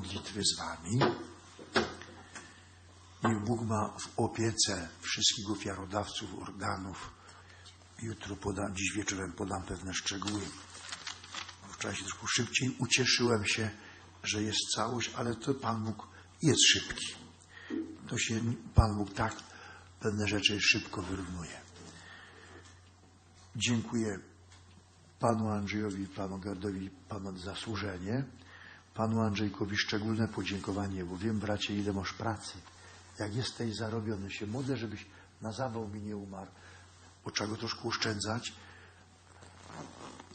modlitwy z wami. Niech Bóg ma w opiece wszystkich ofiarodawców, organów. Jutro podam, dziś wieczorem podam pewne szczegóły. W czasie troszkę szybciej ucieszyłem się, że jest całość, ale to Pan Bóg jest szybki. To się Pan Bóg tak pewne rzeczy szybko wyrównuje. Dziękuję panu Andrzejowi, panu Gardowi, panu za służenie. Panu Andrzejkowi szczególne podziękowanie, bo wiem, bracie, ile masz pracy. Jak jesteś zarobiony, się modlę, żebyś na zawał mi nie umarł, bo trzeba go troszkę oszczędzać.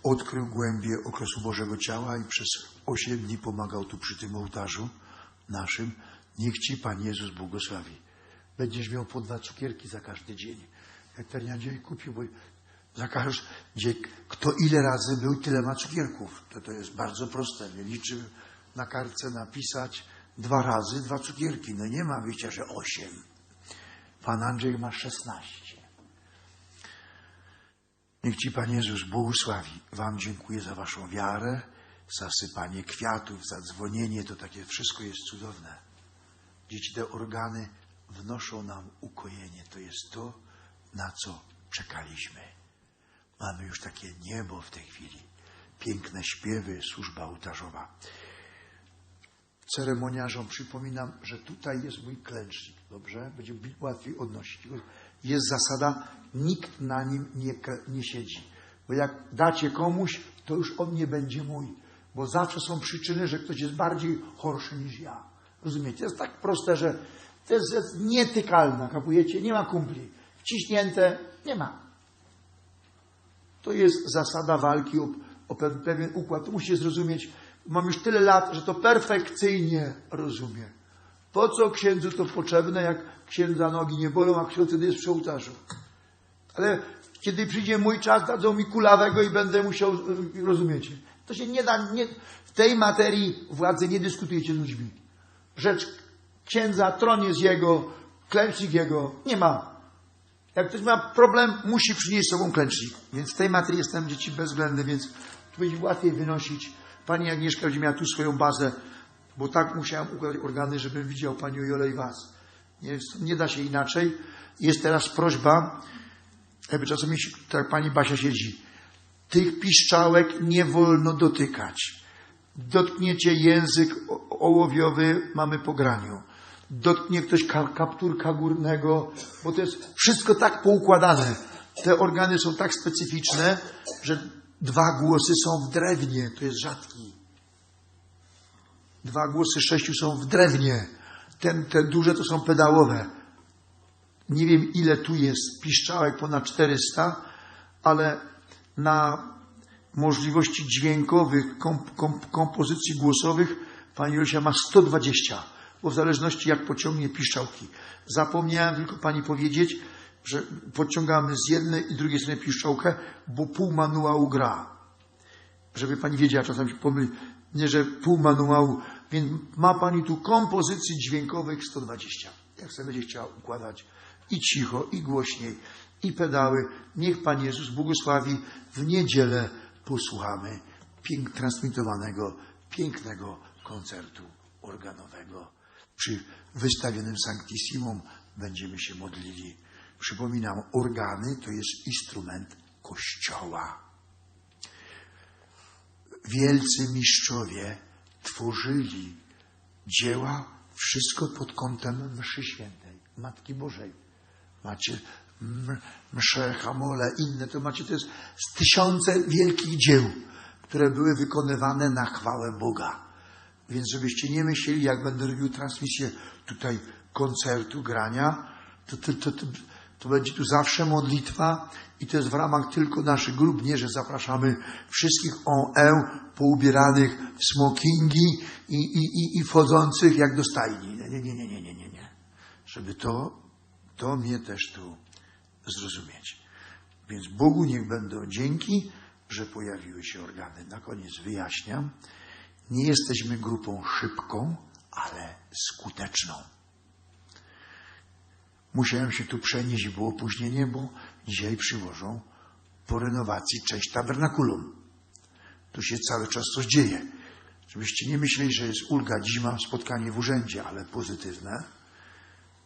Odkrył głębie okresu Bożego Ciała i przez osiem dni pomagał tu przy tym ołtarzu naszym. Niech Ci Pan Jezus błogosławi. Będziesz miał po dwa cukierki za każdy dzień. Jak ten Jandziej kupił, bo za każdy, kto ile razy był, tyle ma cukierków. To, to jest bardzo proste. Nie liczy na kartce napisać dwa razy, dwa cukierki. No nie ma wyjścia, że osiem. Pan Andrzej ma szesnaście. Niech Ci Pan Jezus błogosławi. Wam dziękuję za Waszą wiarę, za sypanie kwiatów, za dzwonienie. To takie wszystko jest cudowne. Dzieci te organy wnoszą nam ukojenie. To jest to, na co czekaliśmy. Mamy już takie niebo w tej chwili. Piękne śpiewy, służba ołtarzowa. Ceremoniarzom przypominam, że tutaj jest mój klęcznik. Dobrze? Będzie łatwiej odnosić. Jest zasada, nikt na nim nie, nie siedzi. Bo jak dacie komuś, to już on nie będzie mój. Bo zawsze są przyczyny, że ktoś jest bardziej chorszy niż ja. Rozumiecie? To jest tak proste, że to jest, jest. Kapujecie? Nie ma kumpli. Wciśnięte nie ma. To jest zasada walki o, o pewien układ. To musicie zrozumieć. Mam już tyle lat, że to perfekcyjnie rozumiem. Po co księdzu to potrzebne, jak księdza nogi nie bolą, a ksiądz wtedy jest przy ołtarzu. Ale kiedy przyjdzie mój czas, dadzą mi kulawego i będę musiał, rozumiecie. To się nie da, nie, w tej materii władzy nie dyskutujecie z ludźmi. Rzecz księdza, tron jest jego, klęcznik jego, nie ma. Jak ktoś ma problem, musi przynieść sobą klęcznik. Więc w tej materii jestem dzieci bezwzględny, więc tu będzie łatwiej wynosić. Pani Agnieszka będzie miała tu swoją bazę, bo tak musiałem układać organy, żebym widział Panią Jolę i Was. Nie, nie da się inaczej. Jest teraz prośba, jakby czasami tak Pani Basia siedzi. Tych piszczałek nie wolno dotykać. Dotkniecie język ołowiowy, mamy po graniu dotknie ktoś kapturka górnego, bo to jest wszystko tak poukładane. Te organy są tak specyficzne, że dwa głosy są w drewnie, to jest rzadki. Dwa głosy sześciu są w drewnie. Ten, te duże to są pedałowe. Nie wiem ile tu jest piszczałek, ponad 400, ale na możliwości dźwiękowych, komp, komp, kompozycji głosowych pani Josia ma 120 bo w zależności jak pociągnie piszczałki. Zapomniałem tylko pani powiedzieć, że podciągamy z jednej i drugiej strony piszczałkę, bo pół manuału gra. Żeby pani wiedziała, czasami się pomyli, nie, że pół manuału, więc ma pani tu kompozycji dźwiękowych 120. Jak sobie będzie chciała układać i cicho, i głośniej, i pedały. Niech Pan Jezus błogosławi. W niedzielę posłuchamy pięk, transmitowanego, pięknego koncertu organowego przy wystawionym Sanctissimum będziemy się modlili. Przypominam, organy to jest instrument Kościoła. Wielcy mistrzowie tworzyli dzieła, wszystko pod kątem mszy świętej, Matki Bożej. Macie msze, hamole, inne, to macie, to jest tysiące wielkich dzieł, które były wykonywane na chwałę Boga. Więc żebyście nie myśleli, jak będę robił transmisję tutaj koncertu, grania, to, to, to, to, to będzie tu zawsze modlitwa i to jest w ramach tylko naszych grup, nie, że zapraszamy wszystkich on e poubieranych w smokingi i, i, i, i wchodzących jak do stajni. Nie, nie, nie, nie, nie, nie, nie. Żeby to, to mnie też tu zrozumieć. Więc Bogu niech będą dzięki, że pojawiły się organy. Na koniec wyjaśniam. Nie jesteśmy grupą szybką, ale skuteczną. Musiałem się tu przenieść, było opóźnienie, bo dzisiaj przywożą po renowacji część tabernakulum. Tu się cały czas coś dzieje. Żebyście nie myśleli, że jest ulga. Dziś mam spotkanie w urzędzie, ale pozytywne,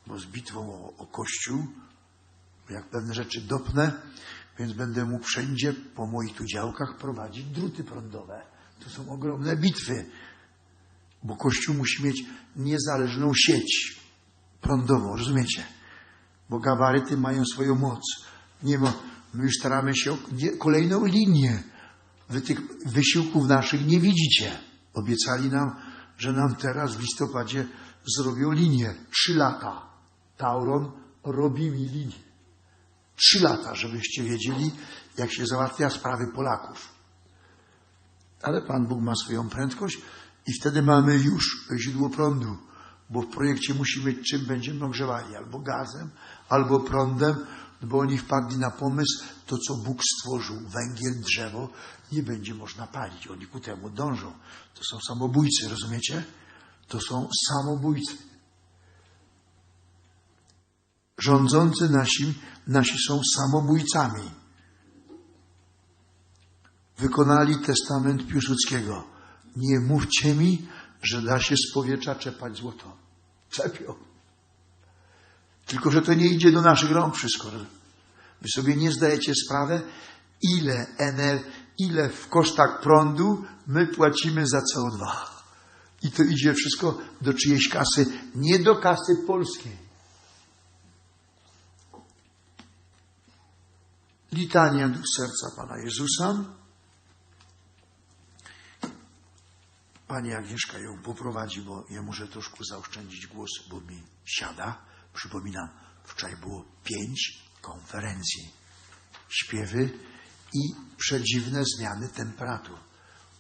bo z bitwą o, o Kościół, jak pewne rzeczy dopnę, więc będę mógł wszędzie po moich tu działkach prowadzić druty prądowe. To są ogromne bitwy, bo Kościół musi mieć niezależną sieć prądową, rozumiecie? Bo gabaryty mają swoją moc. Nie ma, my już staramy się o kolejną linię. Wy tych wysiłków naszych nie widzicie. Obiecali nam, że nam teraz w listopadzie zrobią linię. Trzy lata. Tauron robi mi linię. Trzy lata, żebyście wiedzieli, jak się załatwia sprawy Polaków. Ale Pan Bóg ma swoją prędkość i wtedy mamy już źródło prądu, bo w projekcie musi czym będziemy ogrzewali, albo gazem, albo prądem, bo oni wpadli na pomysł, to co Bóg stworzył, węgiel, drzewo, nie będzie można palić. Oni ku temu dążą. To są samobójcy, rozumiecie? To są samobójcy. Rządzący nasi, nasi są samobójcami. Wykonali testament Piłsudskiego. Nie mówcie mi, że da się z powietrza czepać złoto. Czepią. Tylko, że to nie idzie do naszych rąk wszystko. Wy sobie nie zdajecie sprawy, ile ener, ile w kosztach prądu my płacimy za CO2. I to idzie wszystko do czyjejś kasy, nie do kasy polskiej. Litania do serca Pana Jezusa. Pani Agnieszka ją poprowadzi, bo ja muszę troszkę zaoszczędzić głos, bo mi siada. Przypominam, wczoraj było pięć konferencji, śpiewy i przedziwne zmiany temperatur.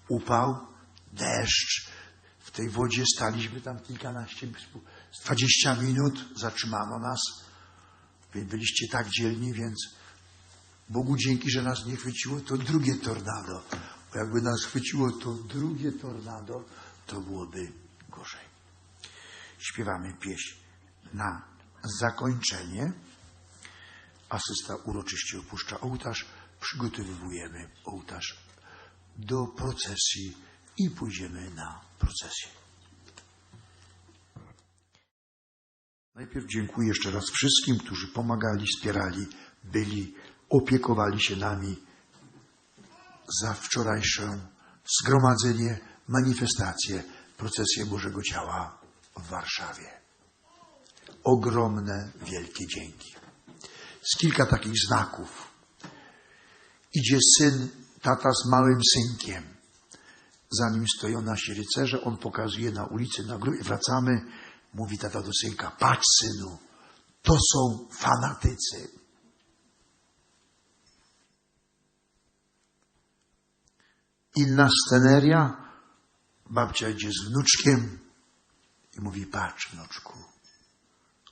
Upał, deszcz. W tej wodzie staliśmy tam kilkanaście, dwadzieścia minut, zatrzymano nas. Byliście tak dzielni, więc Bogu dzięki, że nas nie chwyciło to drugie tornado. Jakby nas chwyciło to drugie tornado, to byłoby gorzej. Śpiewamy pieśń na zakończenie. Asysta uroczyście opuszcza ołtarz. Przygotowujemy ołtarz do procesji i pójdziemy na procesję. Najpierw dziękuję jeszcze raz wszystkim, którzy pomagali, wspierali, byli, opiekowali się nami za wczorajsze zgromadzenie, manifestację, procesję Bożego Ciała w Warszawie. Ogromne, wielkie dzięki. Z kilka takich znaków. Idzie syn, tata z małym synkiem. Za nim stoją nasi rycerze, on pokazuje na ulicy, na. Wracamy, mówi tata do synka, patrz synu, to są fanatycy. Inna sceneria, babcia idzie z wnuczkiem i mówi, patrz wnuczku,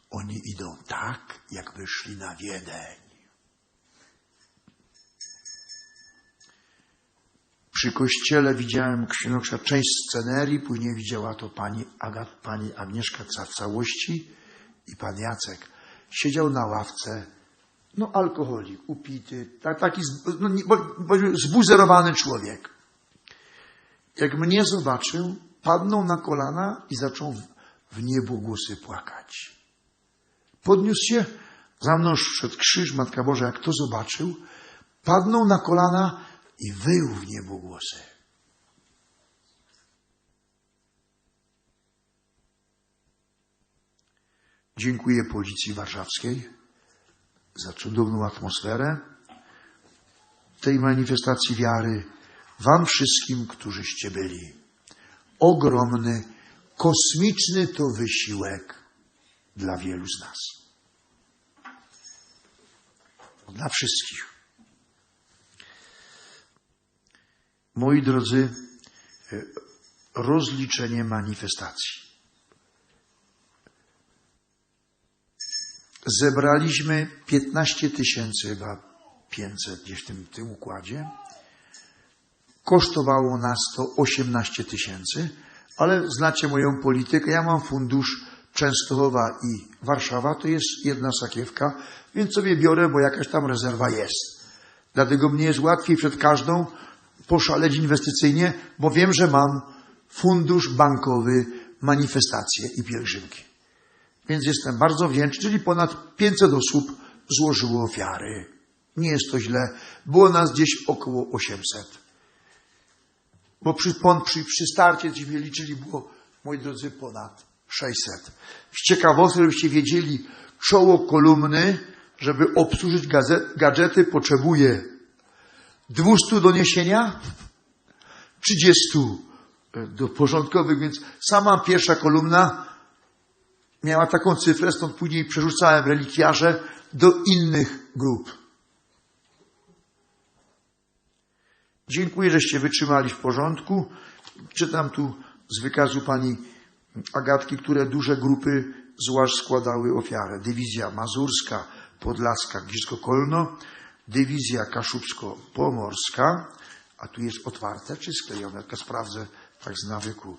oni idą tak, jakby szli na Wiedeń. Przy kościele widziałem księża część scenerii, później widziała to pani, Agat, pani Agnieszka w całości i pan Jacek. Siedział na ławce, no alkoholik, upity, tak, taki no, zbuzerowany człowiek. Jak mnie zobaczył, padnął na kolana i zaczął w niebogłosy płakać. Podniósł się, za mną szedł krzyż, Matka Boża, jak to zobaczył, padnął na kolana i wył w niebogłosy. Dziękuję Policji Warszawskiej za cudowną atmosferę tej manifestacji wiary. Wam wszystkim, którzyście byli. Ogromny, kosmiczny to wysiłek dla wielu z nas. Dla wszystkich. Moi drodzy, rozliczenie manifestacji. Zebraliśmy 15 tysięcy, chyba 500 gdzieś w tym, tym układzie. Kosztowało nas to 18 tysięcy, ale znacie moją politykę. Ja mam fundusz Częstochowa i Warszawa, to jest jedna sakiewka, więc sobie biorę, bo jakaś tam rezerwa jest. Dlatego mnie jest łatwiej przed każdą poszaleć inwestycyjnie, bo wiem, że mam fundusz bankowy, manifestacje i pielgrzymki. Więc jestem bardzo wdzięczny, czyli ponad 500 osób złożyło ofiary. Nie jest to źle. Było nas gdzieś około 800. Bo przy, przy, przy starcie, gdzieśmy liczyli, było, moi drodzy, ponad 600. Z ciekawostek, żebyście wiedzieli, czoło kolumny, żeby obsłużyć gazet, gadżety, potrzebuje 200 do niesienia, 30 do porządkowych, więc sama pierwsza kolumna miała taką cyfrę, stąd później przerzucałem relikwiarze do innych grup. Dziękuję, żeście wytrzymali w porządku. Czytam tu z wykazu pani Agatki, które duże grupy złaż składały ofiarę. Dywizja Mazurska, Podlaska, Gisko-Kolno, Dywizja Kaszubsko-Pomorska, a tu jest otwarte czy sklejone? Tylko sprawdzę tak z nawyku.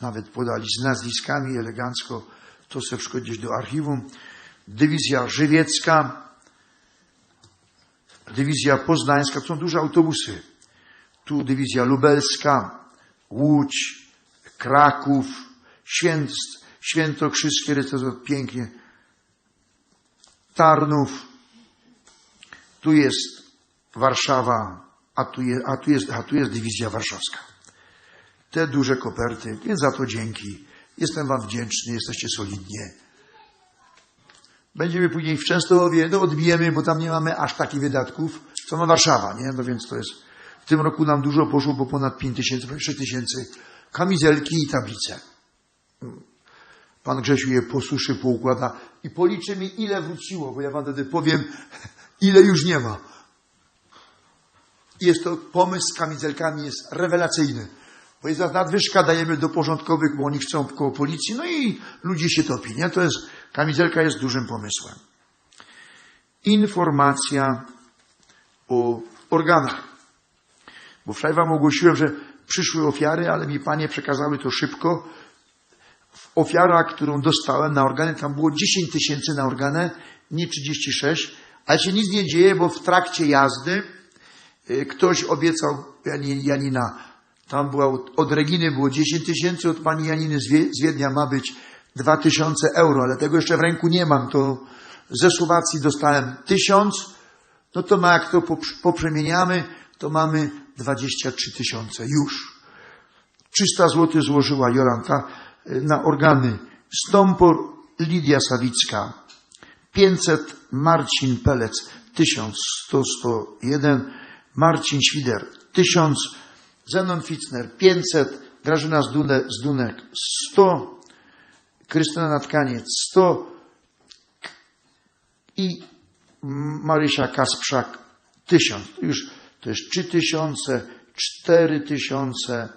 Nawet podali z nazwiskami elegancko, to se wszystko gdzieś do archiwum. Dywizja Żywiecka, Dywizja Poznańska, to są duże autobusy. Tu dywizja lubelska, Łódź, Kraków, Święt, Świętokrzyskie, to pięknie, Tarnów, tu jest Warszawa, a tu jest, a tu jest, a tu jest dywizja warszawska. Te duże koperty, więc za to dzięki. Jestem Wam wdzięczny, jesteście solidnie. Będziemy później w Częstochowie, no odbijemy, bo tam nie mamy aż takich wydatków, co ma Warszawa, nie? No więc to jest, w tym roku nam dużo poszło, bo ponad 5 tysięcy, prawie 6 tysięcy kamizelki i tablice. Pan Grzesiu je posuszy, poukłada i policzy mi, ile wróciło, bo ja Wam wtedy powiem, ile już nie ma. Jest to pomysł z kamizelkami jest rewelacyjny. Bo jest nadwyżka, dajemy do porządkowych, bo oni chcą koło policji, no i ludzie się topi, nie? To jest, kamizelka jest dużym pomysłem. Informacja o organach. Bo wczoraj wam ogłosiłem, że przyszły ofiary, ale mi panie przekazały to szybko. Ofiara, którą dostałem na organy, tam było 10 tysięcy na organę, nie 36, ale się nic nie dzieje, bo w trakcie jazdy y, ktoś obiecał Janina, tam była, od Reginy było 10 tysięcy, od pani Janiny z Wiednia ma być 2 tysiące euro, ale tego jeszcze w ręku nie mam, to ze Słowacji dostałem tysiąc, no to ma, jak to poprzemieniamy, to mamy 23 tysiące. Już. 300 zł złożyła Jolanta y, na organy. Stąpor Lidia Sawicka, 500 Marcin Pelec 1100, 101, Marcin Świder 1000, Zenon Fitzner 500, Grażyna Zdunek 100, Krystyna Natkaniec 100 i Marysia Kasprzak 1000. Już to jest 3000, 4000,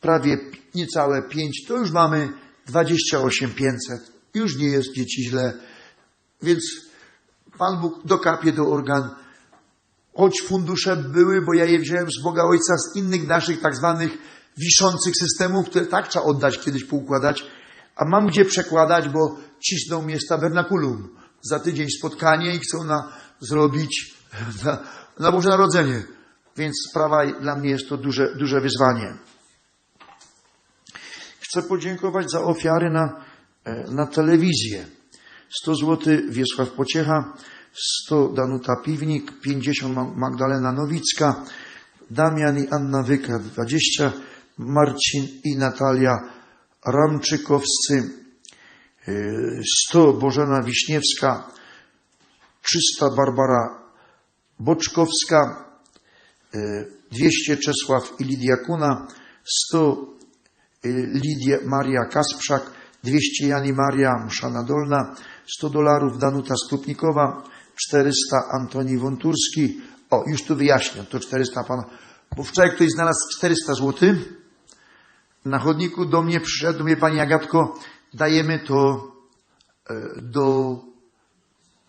prawie niecałe 5, to już mamy 28 500. Już nie jest dzieci źle więc Pan Bóg dokapie do organ. Choć fundusze były, bo ja je wziąłem z Boga Ojca, z innych naszych tak zwanych wiszących systemów, które tak trzeba oddać, kiedyś poukładać, a mam gdzie przekładać, bo cisną mnie z tabernakulum. Za tydzień spotkanie i chcą na, zrobić na, na Boże Narodzenie. Więc sprawa dla mnie jest to duże, duże wyzwanie. Chcę podziękować za ofiary na, e, na telewizję. 100 zł Wiesław Pociecha, 100 Danuta Piwnik, 50 Magdalena Nowicka, Damian i Anna Wyka 20, Marcin i Natalia Ramczykowscy, 100 Bożena Wiśniewska, 300 Barbara Boczkowska, 200 Czesław i Lidia Kuna, 100 Lidia Maria Kasprzak, 200 Jani Maria Mszana Dolna, 100 dolarów Danuta Stupnikowa, 400 Antoni Wąturski. O, już tu wyjaśnię, to 400 pana. Bo wczoraj ktoś znalazł 400 zł. Na chodniku do mnie przyszedł, mnie pani Agatko, dajemy to e, do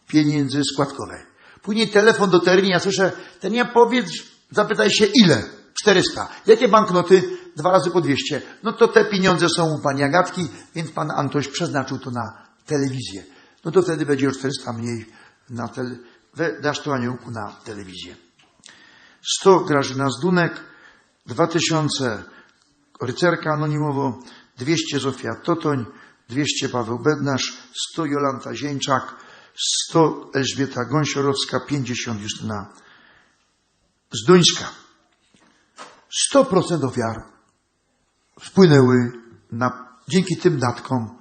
pieniędzy składkowej. Później telefon do terminu, ja słyszę, ten ja powiedz, zapytaj się ile? 400. Jakie banknoty? Dwa razy po 200. No to te pieniądze są u pani Agatki, więc pan Antoś przeznaczył to na telewizję no to wtedy będzie o 400 mniej na tel, dasz to aniołku na telewizję. 100 Grażyna Zdunek, 2000 Rycerka anonimowo, 200 Zofia Totoń, 200 Paweł Bednarz, 100 Jolanta Zieńczak, 100 Elżbieta Gąsiorowska, 50 Justyna Zduńska. 100% ofiar wpłynęły na, dzięki tym datkom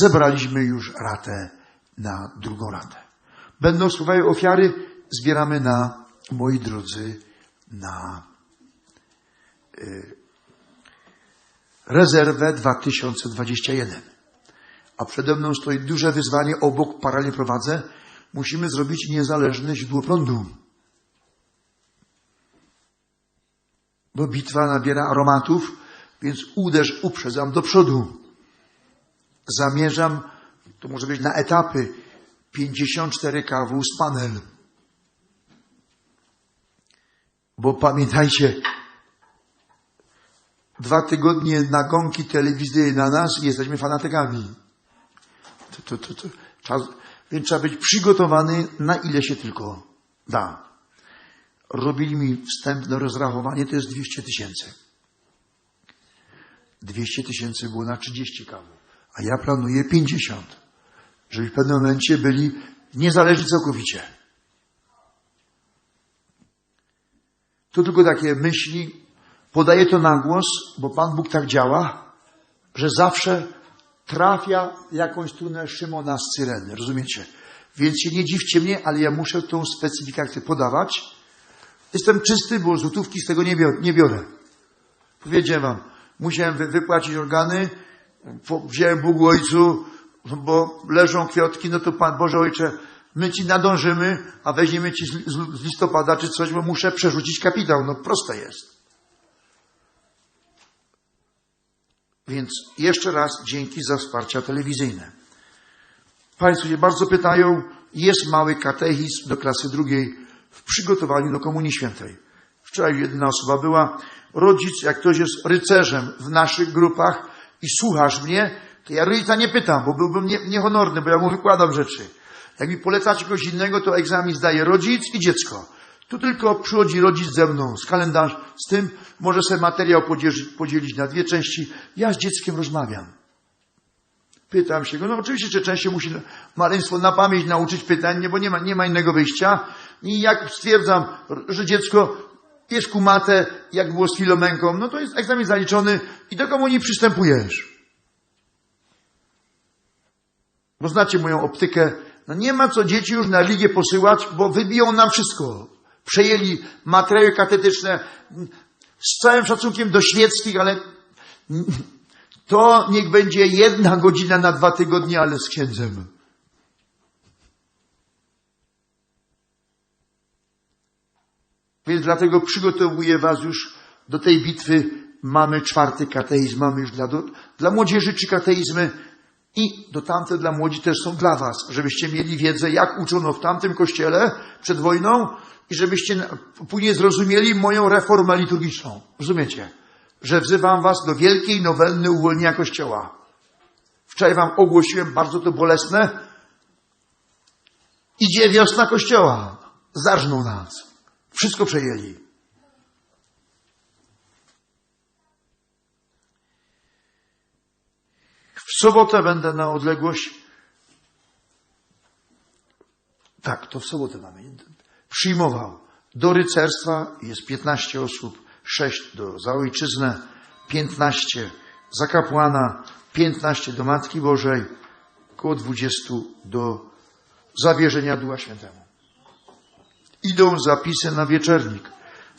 zebraliśmy już ratę na drugą ratę. Będą spływały ofiary, zbieramy na, moi drodzy, na y, rezerwę 2021. A przede mną stoi duże wyzwanie, obok paralelnie prowadzę. Musimy zrobić niezależne źródło prądu. Bo bitwa nabiera aromatów, więc uderz, uprzedzam do przodu. Zamierzam, to może być na etapy, 54 kW z panel. Bo pamiętajcie, dwa tygodnie nagonki telewizyjne na nas i jesteśmy fanatykami. To, to, to, czas, więc trzeba być przygotowany na ile się tylko da. Robili mi wstępne rozrachowanie, to jest 200 tysięcy. 200 tysięcy było na 30 kW, a ja planuję 50, żeby w pewnym momencie byli niezależni całkowicie. To tylko takie myśli. Podaję to na głos, bo Pan Bóg tak działa, że zawsze trafia jakąś strunę Szymona z Cyreny. Rozumiecie? Więc się nie dziwcie mnie, ale ja muszę tą specyfikację podawać. Jestem czysty, bo złotówki z tego nie biorę. Nie biorę. Powiedziałem wam, musiałem wy, wypłacić organy, wziąłem Bóg Ojcu, bo leżą kwiatki, no to Pan Boże Ojcze, my Ci nadążymy, a weźmiemy Ci z listopada czy coś, bo muszę przerzucić kapitał. No proste jest. Więc jeszcze raz dzięki za wsparcia telewizyjne. Państwo się bardzo pytają, jest mały katechizm do klasy drugiej w przygotowaniu do Komunii Świętej. Wczoraj jedna osoba była, rodzic, jak ktoś jest rycerzem w naszych grupach i słuchasz mnie, to ja rodzica nie pytam, bo byłbym nie, niehonorny, bo ja mu wykładam rzeczy. Jak mi polecacie kogoś innego, to egzamin zdaje rodzic i dziecko. Tu tylko przychodzi rodzic ze mną z kalendarz, z tym może sobie materiał podzielić, na dwie części. Ja z dzieckiem rozmawiam. Pytam się go, no oczywiście, że częściej musi maleństwo na pamięć nauczyć pytań, nie, bo nie ma, nie ma innego wyjścia. I jak stwierdzam, że dziecko jest kumate, jak było z filomenką, no to jest egzamin zaliczony i do komunii przystępujesz. Bo znacie moją optykę. No nie ma co dzieci już na ligię posyłać, bo wybiją nam wszystko. Przejęli materiały katetyczne z całym szacunkiem do świeckich, ale to niech będzie jedna godzina na dwa tygodnie, ale z księdzem. Więc dlatego przygotowuję Was już do tej bitwy. Mamy czwarty kateizm, mamy już dla, dla młodzieży trzy kateizmy i do tamte dla młodzi też są dla Was, żebyście mieli wiedzę, jak uczono w tamtym kościele przed wojną i żebyście później zrozumieli moją reformę liturgiczną. Rozumiecie? Że wzywam Was do wielkiej nowelny uwolnienia kościoła. Wczoraj Wam ogłosiłem, bardzo to bolesne, idzie wiosna kościoła. Zarżną nas. Wszystko przejęli. W sobotę będę na odległość. Tak, to w sobotę mamy. Przyjmował do rycerstwa jest 15 osób, 6 do za ojczyznę, 15 za kapłana, 15 do Matki Bożej, około 20 do zawierzenia Ducha Świętemu. Idą zapisy na wieczernik.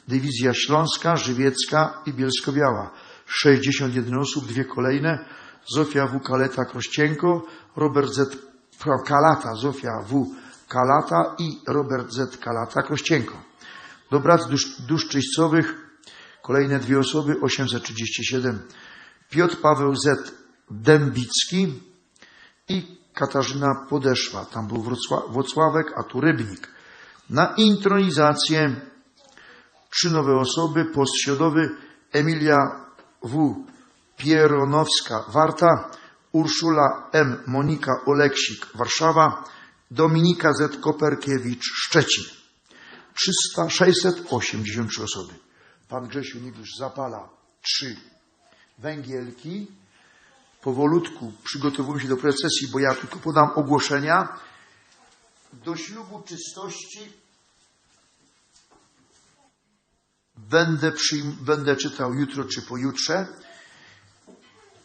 Dywizja Śląska, Żywiecka i Bielsko-Biała. 61 osób, dwie kolejne. Zofia W. Kaleta Krościenko, Robert Z. Kalata, Zofia W. Kalata i Robert Z. Kalata Krościenko. Do prac dusz, dusz czyścowych kolejne dwie osoby, 837. Piotr Paweł Z. Dębicki i Katarzyna Podeszła. Tam był Wrocławek, a tu Rybnik. Na intronizację trzy nowe osoby. Post Emilia W. Pieronowska, Warta, Urszula M. Monika Oleksik, Warszawa, Dominika Z. Koperkiewicz, Szczecin. 300, 683 osoby. Pan Grzesiu Niglisz zapala trzy węgielki. Powolutku przygotowuję się do procesji, bo ja tylko podam ogłoszenia. Do ślubu czystości będę, przyjm- będę czytał jutro czy pojutrze.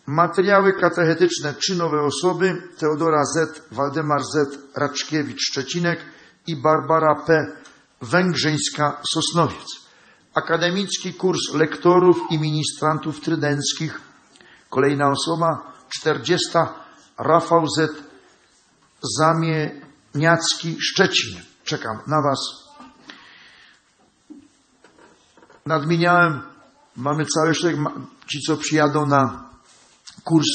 Materiały katechetyczne trzy nowe osoby, Teodora Z, Waldemar Z, Raczkiewicz, Szczecinek i Barbara P, Węgrzyńska, Sosnowiec. Akademicki kurs lektorów i ministrantów trydenckich. Kolejna osoba, 40, Rafał Z, Zamieniacki, Szczecin. Czekam na Was. Nadmieniałem, mamy cały szereg, ci co przyjadą na kurs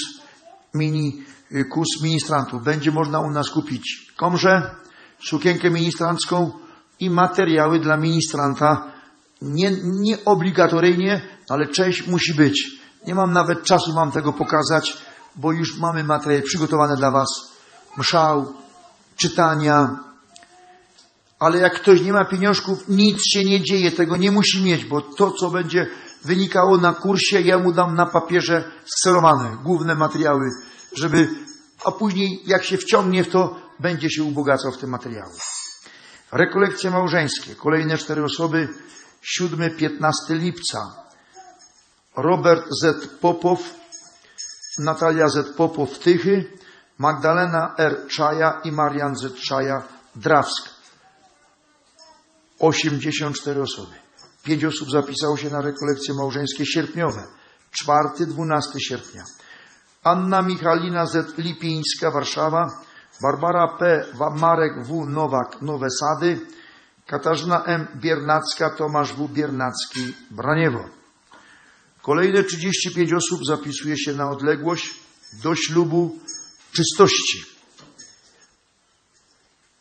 mini, y, kurs ministrantów. Będzie można u nas kupić komrze, sukienkę ministrancką i materiały dla ministranta. Nie, nie obligatoryjnie, ale część musi być. Nie mam nawet czasu Wam tego pokazać, bo już mamy materiały przygotowane dla Was. Mszał, czytania. Ale jak ktoś nie ma pieniążków, nic się nie dzieje, tego nie musi mieć, bo to, co będzie wynikało na kursie, ja mu dam na papierze scelowane, główne materiały, żeby, a później jak się wciągnie w to, będzie się ubogacał w te materiały. Rekolekcje małżeńskie, kolejne cztery osoby, 7-15 lipca. Robert Z. Popow, Natalia Z. Popow Tychy, Magdalena R. Czaja i Marian Z. Czaja Drawsk. 84 osoby. Pięć osób zapisało się na rekolekcje małżeńskie sierpniowe. 4-12 sierpnia. Anna Michalina Z. Lipińska, Warszawa. Barbara P. Marek W. Nowak, Nowe Sady. Katarzyna M. Biernacka, Tomasz W. Biernacki, Braniewo. Kolejne 35 osób zapisuje się na odległość do ślubu czystości.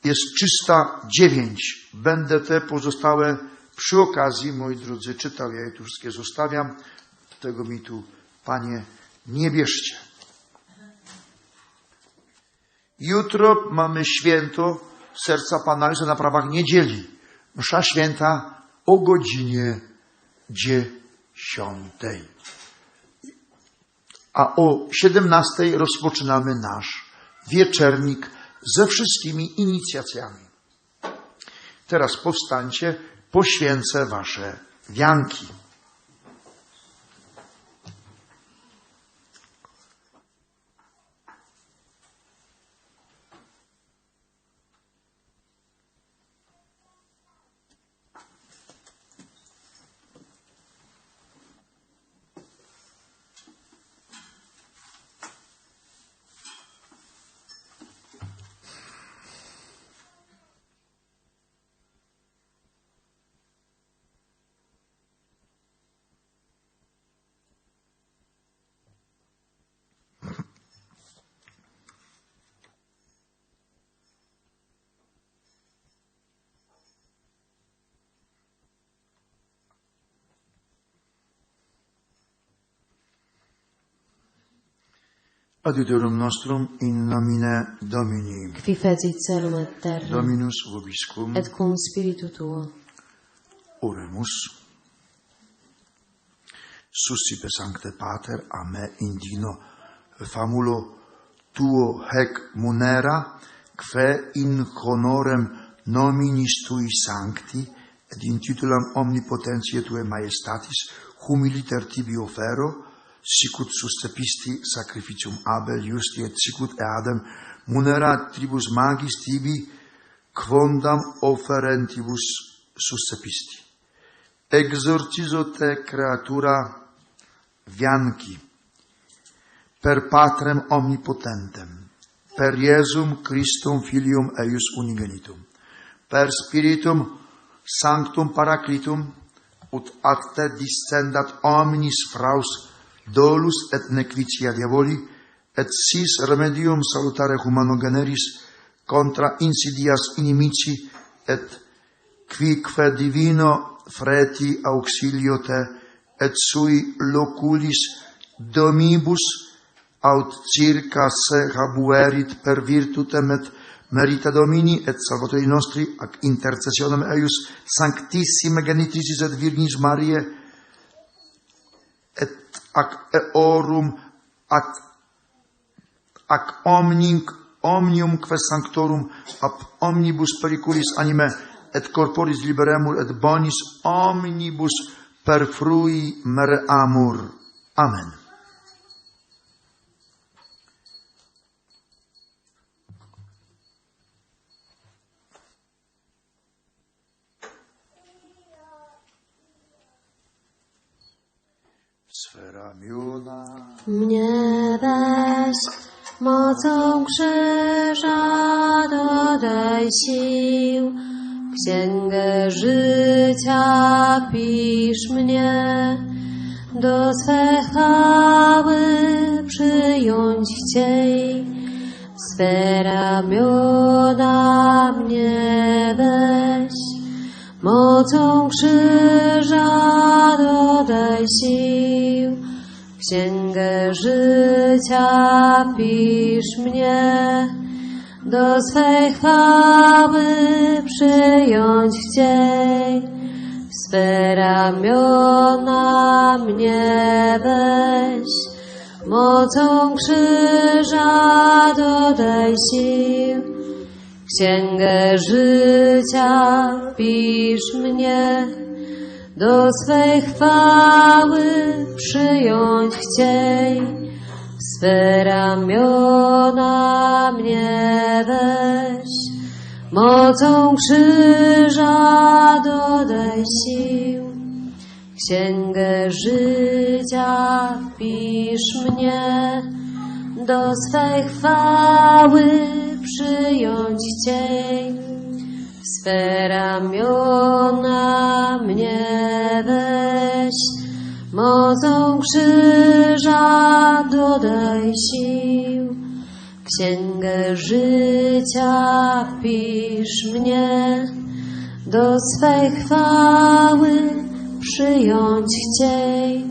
Jest 309. Będę te pozostałe przy okazji, moi drodzy, czytał. Ja je tu wszystkie zostawiam. Tego mi tu, Panie, nie bierzcie. Jutro mamy święto serca Pana Jezusa na prawach niedzieli. Msza święta o godzinie dziesiątej. A o 17 rozpoczynamy nasz wieczernik ze wszystkimi inicjacjami. Teraz powstańcie, poświęcę wasze wianki. Adiutorum nostrum in nomine Domini. Qui fecit celum et terra. Dominus vobiscum. Et cum spiritu tuo. Oremus. Suscipe sancte pater a me indigno famulo tuo hec munera quae in honorem nominis tui sancti et in titulam omnipotentiae tuae maiestatis humiliter tibi offero sicut suscepisti sacrificium Abel justi et sicut eadem munerat tribus magis tibi quondam offerentibus suscepisti. Exorcizo te creatura vianchi per patrem omnipotentem, per Iesum Christum filium eius unigenitum, per spiritum sanctum paraclitum, ut ad te discendat omnis fraus dolus et nequitia diaboli, et sis remedium salutare humano generis contra insidias inimici et quique divino freti auxilio te et sui loculis domibus aut circa se habuerit per virtutem et merita Domini et Salvatori nostri ac intercessionem eius sanctissime genitricis et Virgis Mariae ac eorum ac ac omning omnium quae sanctorum ab omnibus periculis anime et corporis liberemur et bonis omnibus perfrui mere amur amen. Mnie weź mocą krzyża, dodaj sił. Księgę życia pisz mnie, do swe chwały przyjąć chciej. Swe ramiona mnie weź, mocą krzyża dodaj sił. Księgę życia pisz mnie, do swej chwały przyjąć chciej. W swe ramiona mnie weź, mocą krzyża dodaj sił. Księgę życia pisz mnie, do swej chwały przyjąć chciej. Swe ramiona mnie weź, mocą krzyża dodaj sił. Księgę życia pisz mnie, do swej chwały przyjąć chciej. Swe ramiona mnie weź, mocą krzyża dodaj sił. Księgę życia pisz mnie, do swej chwały przyjąć chciej.